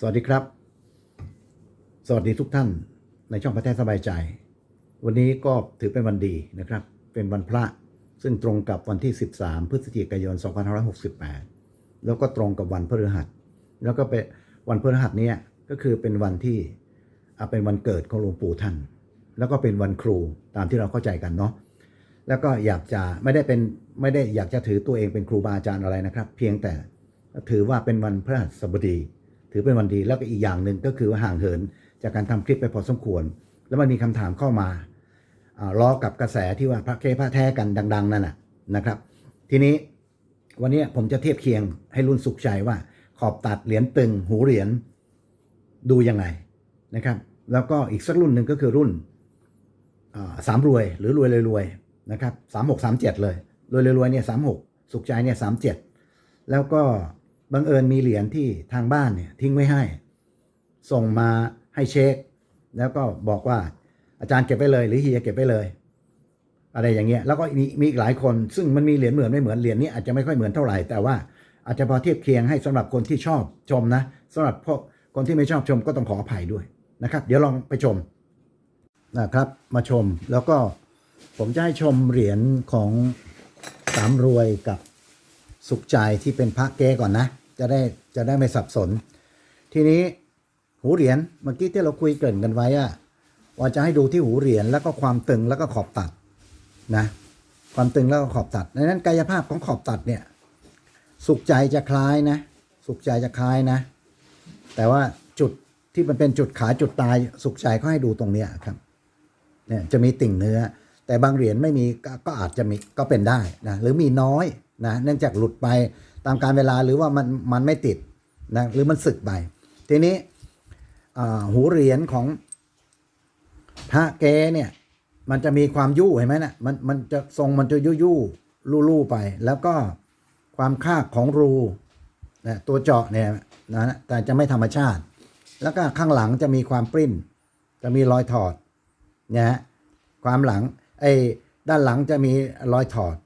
สวัสดีครับ สวัสดีทุกท่านในช่องพระแท้สบายใจ วันนี้ก็ถือเป็นวันดีนะครับ เป็นวันพระซึ่งตรงกับวันที่ 13 พฤศจิกายน 2568 แล้วก็ตรงกับวันพฤหัส แล้วก็เป็นวันพฤหัสเนี้ก็คือเป็นวันที่เป็นวันเกิดของหลวงปู่ท่าน แล้วก็เป็นวันครูตามที่เราเข้าใจกันเนาะแล้วก็อยากจะไม่ได้เป็นไม่ได้อยากจะถือตัวเองเป็นครูบาอาจารย์อะไรนะครับ เพียงแต่ถือว่าเป็นวันพฤหัสบดี ถือเป็นวันดีแล้วก็อีกอย่างหนึ่งก็คือว่าห่างเหินจากการทำคลิปไปพอสมควร แล้วมันมีคำถามเข้ามาล้อกับกระแสที่ว่าพระเคพระแท้กันดัง ๆนั่นนะนะครับ ทีนี้วันนี้ผมจะเทียบเคียงให้รุ่นสุขใจว่า ขอบตัดเหรียญตึง หูเหรียญดูยังไงนะครับ แล้วก็อีกสักรุ่นหนึ่งก็คือรุ่นสามรวยหรือรวยรวยรวยนะครับสามหกสามเจ็ดเลยรวยรวยรวยเนี่ยสามหกสุขใจเนี่ยสามเจ็ดแล้วก็ บังเอิญมีเหรียญที่ทางบ้านเนี่ยทิ้งไว้ให้ ส่งมาให้เช็ค แล้วก็บอกว่าอาจารย์เก็บไว้เลย หรือเฮียเก็บไว้เลย อะไรอย่างเงี้ยแล้วก็มีมีอีกหลายคน ซึ่งมันมีเหรียญเหมือนไม่เหมือนเหรียญนี้อาจจะไม่ค่อยเหมือนเท่าไหร่แต่ว่าอาจจะพอเทียบเคียงให้สำหรับคนที่ชอบชมนะสำหรับพวกคนที่ไม่ชอบชมก็ต้องขออภัยด้วยนะครับ เดี๋ยวลองไปชมนะครับมาชมแล้วก็ผมจะให้ชมเหรียญของสามรวยกับ สุขใจที่เป็นพระเก้ก่อนนะ จะได้จะได้ไม่สับสน ทีนี้หูเหรียญเมื่อกี้ที่เราคุยเกริ่นกันไว้อะว่าจะให้ดูที่หูเหรียญแล้วก็ความตึงแล้วก็ขอบตัดนะ ความตึงแล้วก็ขอบตัดดังนั้นกายภาพของขอบตัดเนี่ย สุขใจจะคล้ายนะ สุขใจจะคล้ายนะ แต่ว่าจุดที่มันเป็นจุดขาจุดตายสุขใจเขาให้ดูตรงเนี้ยครับเนี่ยจะมีติ่งเนื้อ แต่บางเหรียญไม่มีก็อาจจะมีก็เป็นได้นะหรือมีน้อย นะเนื่องจากหลุดไปตามการเวลาหรือว่ามันมันไม่ติดนะหรือมันสึกไป ทีนี้หูเหรียญของพระเกเนี่ยมันจะมีความยู่เห็นไหมนะมันมันจะทรงมันจะยู่ยู่ลู่ลู่ไป แล้วก็ความคาบของรูนะตัวเจาะเนี่ยนะแต่จะไม่ธรรมชาติ แล้วก็ข้างหลังจะมีความปริ้น จะมีรอยถอดนะฮะความหลังไอ้ด้านหลังจะมีรอยถอด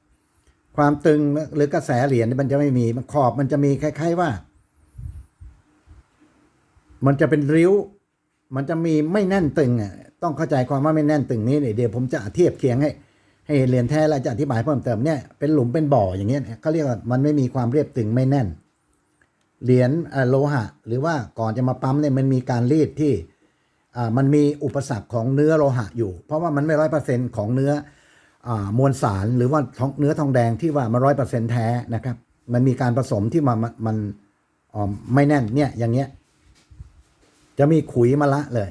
ความตึงหรือกระแสเหรียญมันจะไม่มีมันขอบมันจะมีคล้ายๆว่า มันจะเป็นริ้ว มันจะมีไม่แน่นตึงอะต้องเข้าใจความว่าไม่แน่นตึงนี้เดี๋ยวผมจะเทียบเคียงให้ให้เหรียญแท้แล้วจะอธิบายเพิ่มเติมเนี่ยเป็นหลุมเป็นบ่ออย่างเงี้ยเขาเรียกว่ามันไม่มีความเรียบตึงไม่แน่น เหรียญโลหะ หรือว่าก่อนจะมาปั๊มเนี่ยมันมีการรีดที่มันมีอุปสรรคของเนื้อโลหะอยู่ เพราะว่ามันไม่ร้อยเปอร์เซ็นต์ของเนื้อ มวลสารหรือว่าทองเนื้อทองแดงที่ว่ามันร้อยเปอร์เซ็นต์แท้นะครับ มันมีการผสมที่มันมันมไม่แน่นเนี่ยอย่างเงี้ย จะมีขุยมะละเลย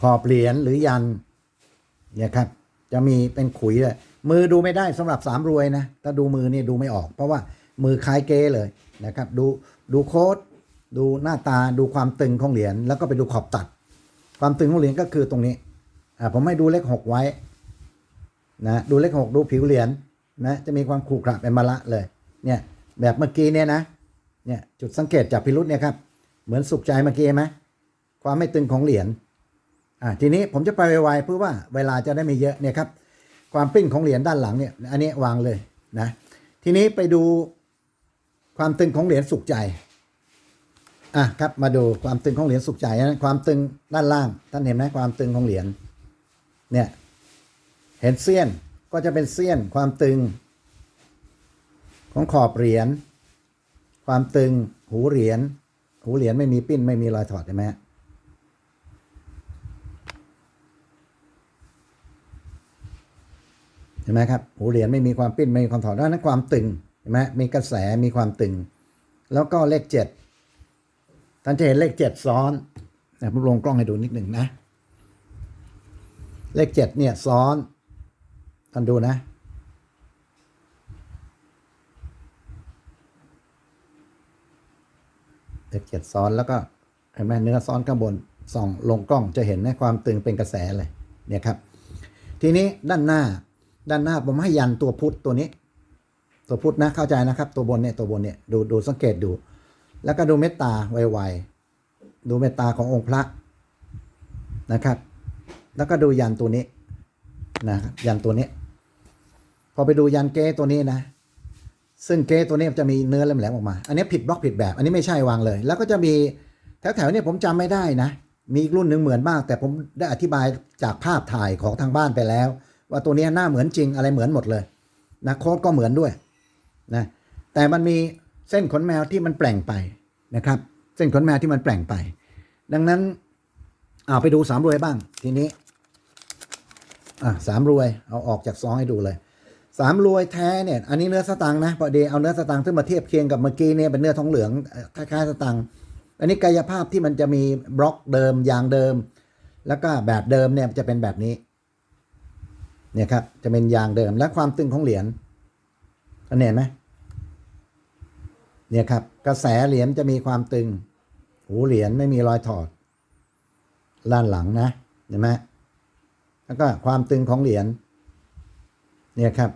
ขอบเหรียญหรือยันเนี่ยครับ จะมีเป็นขุยเลยมือดูไม่ได้สำหรับสามรวยนะถ้าดูมือเนี่ยดูไม่ออก เพราะว่ามือคล้ายเก้เลยนะครับ ดูดูโค้ดดูหน้าตาดูความตึงของเหรียญแล้วก็ไปดูขอบตัด ความตึงของเหรียญก็คือตรงนี้อ่าผมให้ดูเลขหกไว้ นะดูเลขหกดูผิวเหรียญนะจะมีความขรุขระเป็นมะละเลยเนี่ยแบบเมื่อกี้เนี่ยนะเนี่ยจุดสังเกตจากพิรุษเนี่ยครับเหมือนสุขใจเมื่อกี้ไหมความไม่ตึงของเหรียญอ่าทีนี้ผมจะไปไวๆเพื่อว่าเวลาจะได้ไม่เยอะเนี่ยครับความปิ้นของเหรียญด้านหลังเนี่ยอันนี้วางเลยนะทีนี้ไปดูความตึงของเหรียญสุขใจอะครับมาดูความตึงของเหรียญสุขใจนะความตึงด้านล่างท่านเห็นไหมความตึงของเหรียญเนี่ย เห็นเสี้ยนก็จะเป็นเสี้ยนความตึง ของขอบเหรียญความตึงหูเหรียญหูเหรียญไม่มีปิ้นไม่มีรอยถอดใช่ไหมเห็นไหมครับหูเหรียญไม่มีความปิ้นไม่มีความถอดดังนั้นความตึงเห็นไหมมีกระแสมีความตึง แล้วก็เลขเจ็ดท่านจะเห็นเลขเจ็ดซ้อนนะผมลงกล้องให้ดูนิดหนึ่งนะ เลขเจ็ดเนี่ยซ้อน ท่านดูนะเลขเจ็ดซ้อนแล้วก็เห็นไหมเนื้อซ้อนข้างบนส่องลงกล้องจะเห็นนะความตึงเป็นกระแสเลยเนี่ยครับ ทีนี้ด้านหน้าด้านหน้าผมให้ยันตัวพุทธตัวนี้ ตัวพุทธนะเข้าใจนะครับ ตัวบนเนี่ยตัวบนเนี่ยดูดูสังเกตดู แล้วก็ดูเมตตาไวๆดูเมตตาขององค์พระนะครับ แล้วก็ดูยันตัวนี้นะครับยันตัวนี้ พอไปดูยันเก้ตัวนี้นะ ซึ่งเก้ตัวนี้จะมีเนื้อแหลมๆออกมา อันนี้ผิดบล็อกผิดแบบ อันนี้ไม่ใช่วางเลย แล้วก็จะมีแถวๆเนี่ยผมจำไม่ได้นะ มีอีกรุ่นหนึ่งเหมือนมาก แต่ผมได้อธิบายจากภาพถ่ายของทางบ้านไปแล้ว ว่าตัวนี้หน้าเหมือนจริงอะไรเหมือนหมดเลยนะโค้ดก็เหมือนด้วยนะแต่มันมีเส้นขนแมวที่มันแปลงไปนะครับ เส้นขนแมวที่มันแปลงไป ดังนั้นเอาไปดูสามรวยบ้างทีนี้อะสามรวยเอาออกจากซองให้ดูเลย สามรวยแท้เนี่ย อันนี้เนื้อสตังค์นะพอดีเอาเนื้อสตังค์ซึ่งมาเทียบเคียงกับเมื่อกี้เนี่ยเป็นเนื้อทองเหลืองคล้ายๆสตังค์อันนี้กายภาพที่มันจะมีบล็อกเดิมยางเดิม แล้วก็แบบเดิมเนี่ยจะเป็นแบบนี้ เนี่ยครับ จะเป็นยางเดิมและความตึงของเหรียญอันนี้เห็นไหมเนี่ยครับ กระแสเหรียญจะมีความตึง หูเหรียญไม่มีรอยถอดด้านหลังนะเห็นไหมแล้วก็ความตึงของเหรียญเนี่ยครับ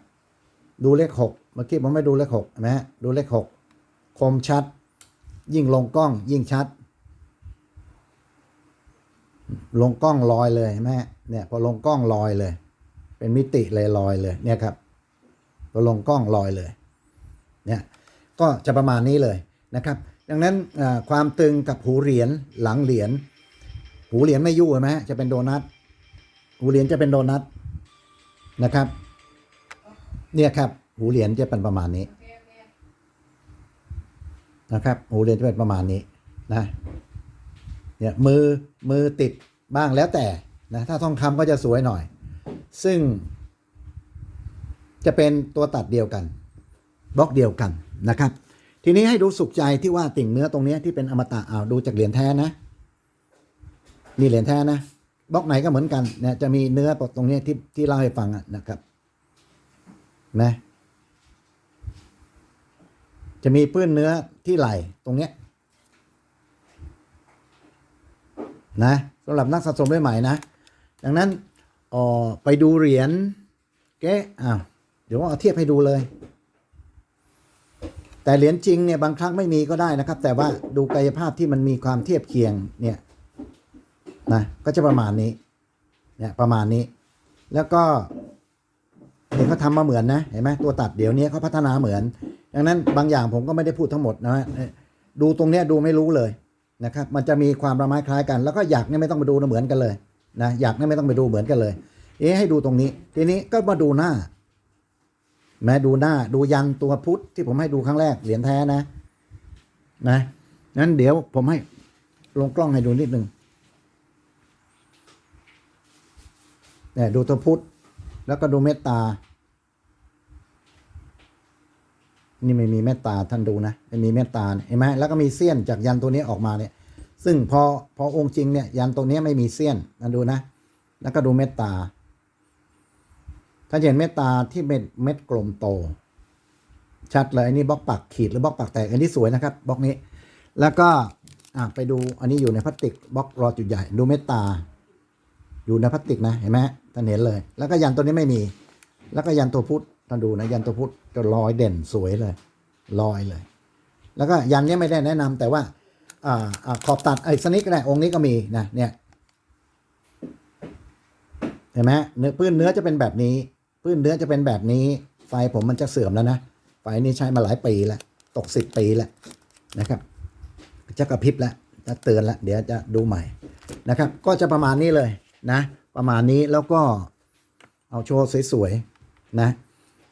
ดูเลขหกเมื่อกี้ผมไม่ดูเลขหกเห็นไหมฮะดูเลขหกคมชัด ยิ่งลงกล้องยิ่งชัด ลงกล้องลอยเลยเห็นไหมเนี่ยพอลงกล้องลอยเลย เป็นมิติเลยลอยเลยเนี่ยครับพอลงกล้องลอยเลยเนี่ยก็จะประมาณนี้เลยนะครับ ดังนั้นความตึงกับหูเหรียญหลังเหรียญหูเหรียญไม่ยุ่งเห็นไหมจะเป็นโดนัทหูเหรียญจะเป็นโดนัทนะครับ เนี่ยครับ หูเหรียญจะเป็นประมาณนี้นะครับ หูเหรียญจะเป็นประมาณนี้นะเนี่ยมือมือติดบ้างแล้วแต่นะถ้าทองคำก็จะสวยหน่อย ซึ่ง จะเป็นตัวตัดเดียวกันบล็อกเดียวกันนะครับ ทีนี้ให้ดูสุขใจที่ว่าติ่งเนื้อตรงนี้ที่เป็นอมตะเอาดูจากเหรียญแท้นะนี่เหรียญแท้นะบล็อกไหนก็เหมือนกันเนี่ยจะมีเนื้อตรงนี้ที่ที่เล่าให้ฟังอะนะครับ นะ จะมีปื้นเนื้อที่ไหล่ตรงเนี้ยนะสำหรับนักสะสมด้วยใหม่นะ ดังนั้นออไปดูเหรียญเก๊อ้าวเดี๋ยวเอาเทียบให้ดูเลย แต่เหรียญจริงเนี่ยบางครั้งไม่มีก็ได้นะครับ แต่ว่าดูกายภาพที่มันมีความเทียบเคียงเนี่ยนะก็จะประมาณนี้เนี่ยประมาณนี้ แล้วก็ ห็นเขาทำมาเหมือนนะเห็นไหมตัวตัดเดี๋ยวนี้เขาพัฒนาเหมือน ดังนั้นบางอย่างผมก็ไม่ได้พูดทั้งหมดนะฮะดูตรงเนี้ยดูไม่รู้เลยนะครับมันจะมีความประมาณคล้ายกัน แล้วก็อยากเนี่ยไม่ต้องไปดูนะเหมือนกันเลยนะอยากเนี่ยไม่ต้องไปดูเหมือนกันเลย เอ๊ให้ดูตรงนี้ ทีนี้ก็มาดูหน้า แม้ดูหน้าดูยันตัวพุทธที่ผมให้ดูครั้งแรกเหรียญแท้นะ นะนั้นเดี๋ยวผมให้ลงกล้องให้ดูนิดนึงเนี่ยดูตัวพุทธแล้วก็ดูเมตตา นี่ไม่มีเมตตาท่านดูนะไม่มีเมตตาเห็นไหมแล้วก็มีเสี้ยนจากยันตัวนี้ออกมาเนี่ย ซึ่งพอพอองค์จริงเนี่ยยันตัวนี้ไม่มีเสี้ยนนดูนะ แล้วก็ดูเมตตาถ้านเห็นเมตตาที่เป็นเม็ดกลมโต ชัดเลยอันนี้บล็อกปักขีดหรือบล็อกปักแตกอันนี้สวยนะครับบล็อกนี้ แล้วก็อะไปดูอันนี้อยู่ในพลาสติกบล็อกรอจุดใหญ่ ดูเมตตา อยู่ในพลาสติกนะเห็นไหมท่านเห็นเลย แล้วก็ยันตัวนี้ไม่มี แล้วก็ยันตัวพุทธ ท่านดูนะยันตัวพุทธจะลอยเด่นสวยเลยลอยเลย แล้วก็ยันนี้ไม่ได้แนะนำแต่ว่าอ่าขอบตัดไอ้สนิกก็ได้องค์นี้ก็มีนะเนี่ยเห็นไหมเนื้อพื้นเนื้อจะเป็นแบบนี้ พื้นเนื้อจะเป็นแบบนี้ ไฟผมมันจะเสื่อมแล้วนะไฟนี้ใช้มาหลายปีแล้วตกสิบปีแล้วนะครับจะกระพริบแล้วจะเตือนแล้วเดี๋ยวจะดูใหม่นะครับ ก็จะประมาณนี้เลยนะ ประมาณนี้แล้วก็เอาโชว์สวยๆนะ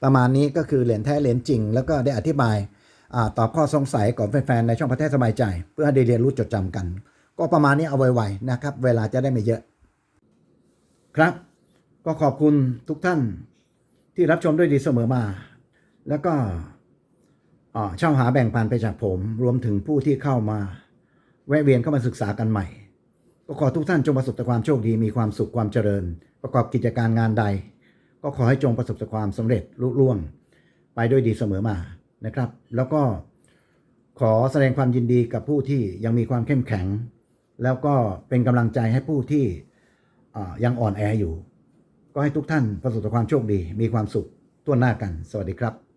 ประมาณนี้ก็คือเหรียญแท้เหรียญจริง แล้วก็ได้อธิบายอตอบข้อสงสัยของแฟนๆในช่องประเทศสบายใจ เพื่อให้ได้เรียนรู้จดจำกัน ก็ประมาณนี้เอาไวๆนะครับ เวลาจะได้ไม่เยอะ ครับ ก็ขอบคุณทุกท่านที่รับชมด้วยดีเสมอมา แล้วก็เอ่อเช่าหาแบ่งปันไปจากผม รวมถึงผู้ที่เข้ามา แวะเวียนเข้ามาศึกษากันใหม่ ก็ขอทุกท่านจงประสบแต่ความโชคดีมีความสุขความเจริญ ประกอบกิจการงานใด ก็ขอให้จงประสบแต่ความสำเร็จลุล่วง ไปด้วยดีเสมอมานะครับ แล้วก็ขอแสดงความยินดีกับผู้ที่ยังมีความเข้มแข็ง แล้วก็เป็นกำลังใจให้ผู้ที่ยังอ่อนแออยู่ ก็ให้ทุกท่านประสบแต่ความโชคดี มีความสุขทั่วหน้ากัน สวัสดีครับ